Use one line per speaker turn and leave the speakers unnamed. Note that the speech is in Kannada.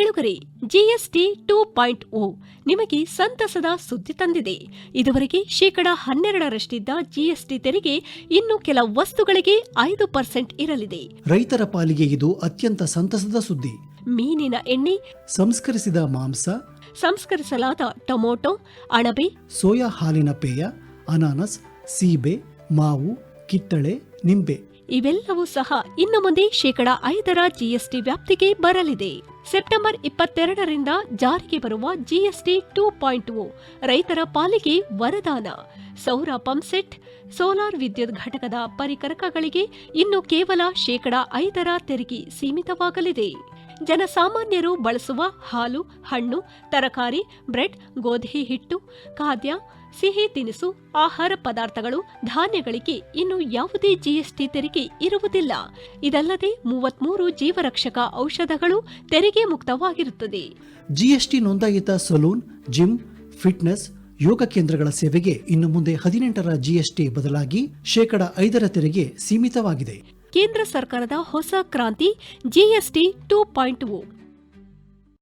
ಕೇಳುಗರೆ ಜಿಎಸ್ಟಿ ಟೂ ಪಾಯಿಂಟ್ ಓ ನಿಮಗೆ ಸಂತಸದ ಸುದ್ದಿ ತಂದಿದೆ. ಇದುವರೆಗೆ ಶೇಕಡ ಹನ್ನೆರಡರಷ್ಟಿದ್ದ ಜಿಎಸ್ಟಿ ತೆರಿಗೆ ಇನ್ನು ಕೆಲ ವಸ್ತುಗಳಿಗೆ ಐದು ಪರ್ಸೆಂಟ್ ಇರಲಿದೆ.
ರೈತರ ಪಾಲಿಗೆ ಇದು ಅತ್ಯಂತ ಸಂತಸದ ಸುದ್ದಿ.
ಮೀನಿನ ಎಣ್ಣೆ
ಸಂಸ್ಕರಿಸಿದ ಮಾಂಸ
ಸಂಸ್ಕರಿಸಲಾದ ಟೊಮೊಟೊ ಅಣಬೆ
ಸೋಯಾ ಹಾಲಿನ ಪೇಯ ಅನಾನಸ್ ಸೀಬೆ ಮಾವು ಕಿತ್ತಳೆ ನಿಂಬೆ.
ಇವೆಲ್ಲವೂ ಸಹ ಇನ್ನು ಮುಂದೆ ಶೇಕಡ ಐದರ ಜಿಎಸ್ಟಿ ವ್ಯಾಪ್ತಿಗೆ ಬರಲಿದೆ. ಸೆಪ್ಟೆಂಬರ್ ಇಪ್ಪತ್ತೆರಡರಿಂದ ಜಾರಿಗೆ ಬರುವ ಜಿಎಸ್ಟಿ ಟೂ ಪಾಯಿಂಟ್ ಓ ರೈತರ ಪಾಲಿಗೆ ವರದಾನ. ಸೌರ ಪಂಪ್ಸೆಟ್ ಸೋಲಾರ್ ವಿದ್ಯುತ್ ಘಟಕದ ಪರಿಕರಕಗಳಿಗೆ ಇನ್ನು ಕೇವಲ ಶೇಕಡಾ ಐದರ ತೆರಿಗೆ ಸೀಮಿತವಾಗಲಿದೆ. ಜನಸಾಮಾನ್ಯರು ಬಳಸುವ ಹಾಲು, ಹಣ್ಣು, ತರಕಾರಿ, ಬ್ರೆಡ್, ಗೋಧಿ, ಹಿಟ್ಟು, ಖಾದ್ಯ, ಸಿಹಿ ತಿನಿಸು, ಆಹಾರ ಪದಾರ್ಥಗಳು, ಧಾನ್ಯಗಳಿಗೆ ಇನ್ನು ಯಾವುದೇ ಜಿಎಸ್ಟಿ ತೆರಿಗೆ ಇರುವುದಿಲ್ಲ. ಇದಲ್ಲದೆ ಮೂವತ್ಮೂರು ಜೀವರಕ್ಷಕ ಔಷಧಗಳು ತೆರಿಗೆ ಮುಕ್ತವಾಗಿರುತ್ತದೆ.
ಜಿಎಸ್ಟಿ ನೋಂದಾಯಿತ ಸಲೂನ್, ಜಿಮ್, ಫಿಟ್ನೆಸ್, ಯೋಗ ಕೇಂದ್ರಗಳ ಸೇವೆಗೆ ಇನ್ನು ಮುಂದೆ ಹದಿನೆಂಟರ ಜಿಎಸ್ಟಿ ಬದಲಾಗಿ ಶೇಕಡ ಐದರ ತೆರಿಗೆ ಸೀಮಿತವಾಗಿದೆ.
ಕೇಂದ್ರ ಸರ್ಕಾರದ ಹೊಸ ಕ್ರಾಂತಿ ಜಿಎಸ್ಟಿ ಟೂ ಪಾಯಿಂಟ್ ಓ.